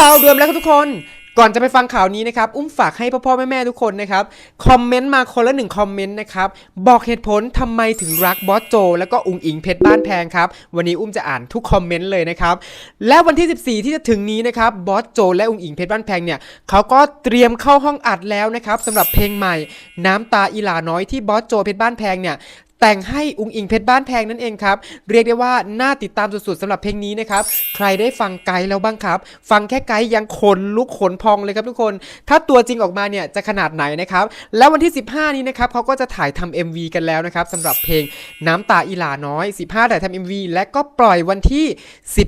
ข่าวด่วนแล้วครับทุกคน ก่อนจะไปฟังข่าวนี้นะครับ อุ้มฝากให้พ่อพ่อแม่แม่ทุกคนนะครับ คอมเมนต์มาคนละหนึ่งคอมเมนต์นะครับ บอกเหตุผลทำไมถึงรักบอสโจ แล้วก็อุงอิงเพชรบ้านแพงครับ วันนี้อุ้มจะอ่านทุกคอมเมนต์เลยนะครับ และวันที่ 14 ที่จะถึงนี้นะครับ บอสโจ และอุงอิงเพชรบ้านแพงเนี่ยเขาก็เตรียมเข้าห้องอัดแล้วนะครับสำหรับเพลงใหม่ น้ำตาอีหลาน้อยที่บอสโจเพชรบ้านแพงเนี่ย แต่งให้อุงอิงเพชรบ้านแพงนั่นเองครับ เรียกได้ว่าน่าติดตามสุดๆสำหรับเพลงนี้นะครับ ใครได้ฟังไกด์แล้วบ้างครับ ฟังแค่ไกด์ยังขนลุกขนพองเลยครับทุกคน ถ้าตัวจริงออกมาเนี่ยจะขนาดไหนนะครับ แล้ววันที่ 15 นี้นะครับเขาก็จะถ่ายทำ MV กันแล้วนะครับสำหรับเพลงน้ำตาอีหลาน้อย 15ถ่ายทำ MV และก็ปล่อยวันที่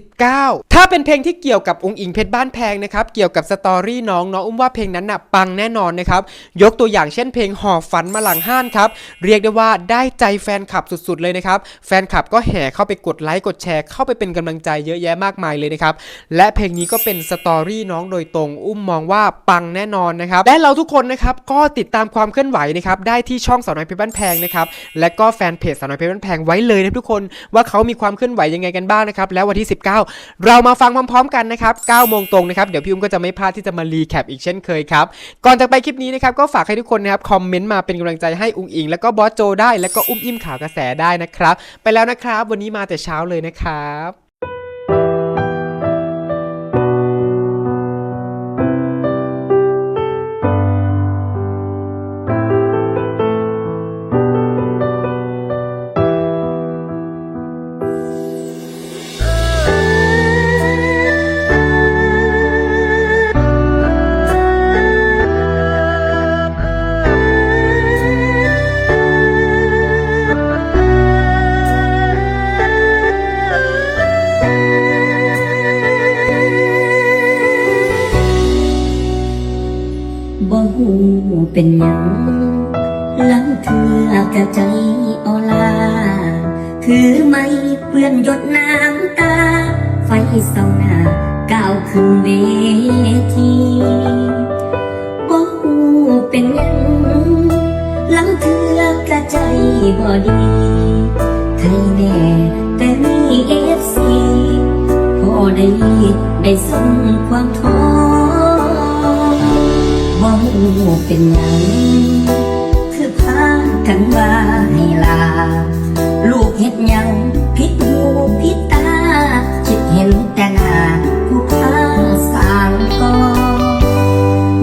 19 ถ้าเป็นเพลงที่เกี่ยวกับองค์อิงเพชรบ้านแพงนะครับเกี่ยวกับสตอรี่น้องน้องอุ้มว่าเพลงนั้นน่ะปังแน่นอนนะครับยกตัวอย่างเช่นเพลงหอบฝันมาหลังห้านครับเรียกได้ว่าได้ใจแฟนคลับสุดๆเลยนะครับ แฟนคลับก็แห่เข้าไปกดไลค์กดแชร์เข้าไปเป็นกำลังใจเยอะแยะมากมายเลยนะครับและเพลงนี้ก็เป็นสตอรี่น้องโดยตรง อุ้มมองว่าปังแน่นอนนะครับและเราทุกคนนะครับก็ติดตามความเคลื่อนไหวนะครับได้ที่ช่องสาวน้อยเพชรบ้านแพงนะครับและก็แฟนเพจสาวน้อยเพชรบ้านแพงไว้เลยนะทุกคนว่าเขามีความเคลื่อนไหวยังไงกันบ้างนะครับแล้ววันที่ 19 เรามาฟังพร้อมๆกันนะครับ9โมงตรงนะครับเดี๋ยวพี่อุ้มก็จะไม่พลาดที่จะมารีแคปอีกเช่นเคยครับก่อนจากไปคลิปนี้นะครับก็ฝากให้ทุกคนนะครับคอมเมนต์มาเป็นกำลังใจให้อุงอิงแล้วก็บอสโจได้แล้วก็อุ้มอิมข่าวกระแสได้นะครับ ไปแล้วนะครับ วันนี้มาแต่เช้าเลยนะครับ บ่หูเป็นหยังหลังเถือกะใจเอลาคือไม่เปื้อนหยดน้ำตา ไฟเศร้าหน้าก้าวขึ้นเวทีบ่หูเป็นหยังหลังเถือกะใจบ่ดีใครแน่แต่มีเอฟซีพอได้ได้ส่งความท้อ เป็นหยังคือพากันว่าให้ลา ลูกเฮ็ดหยังผิดหูผิดตา คิดเห็นแต่หน้าผู้ค้าสร้างก่อ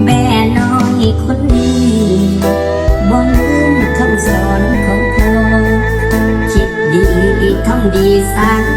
แม่น้อยคนนี้บ่ลืมคำสอนของพ่อคิดดีทำดีสร้าง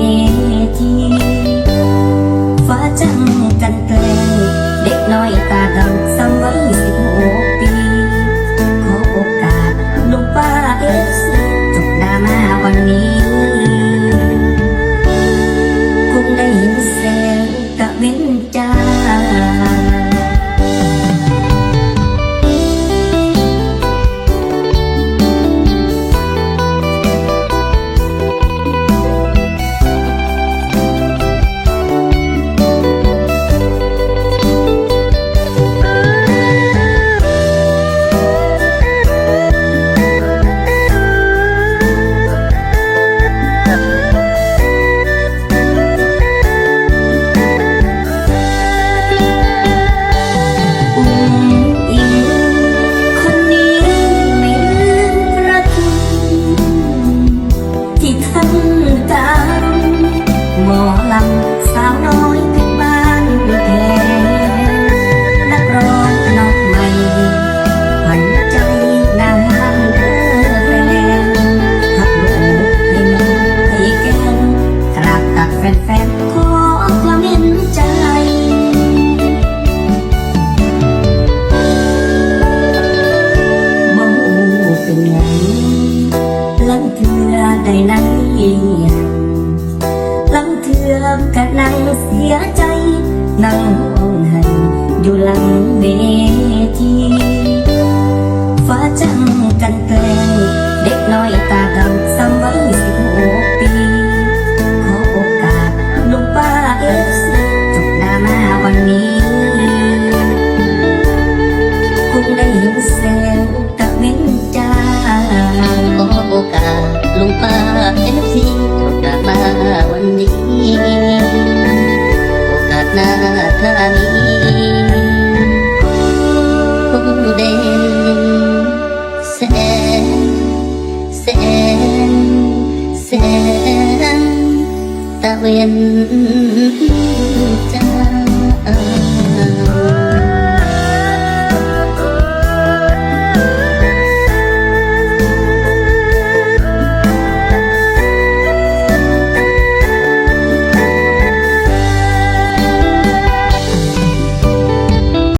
me. เวทีฟ้าจังกันแกล แสงตะเวนจ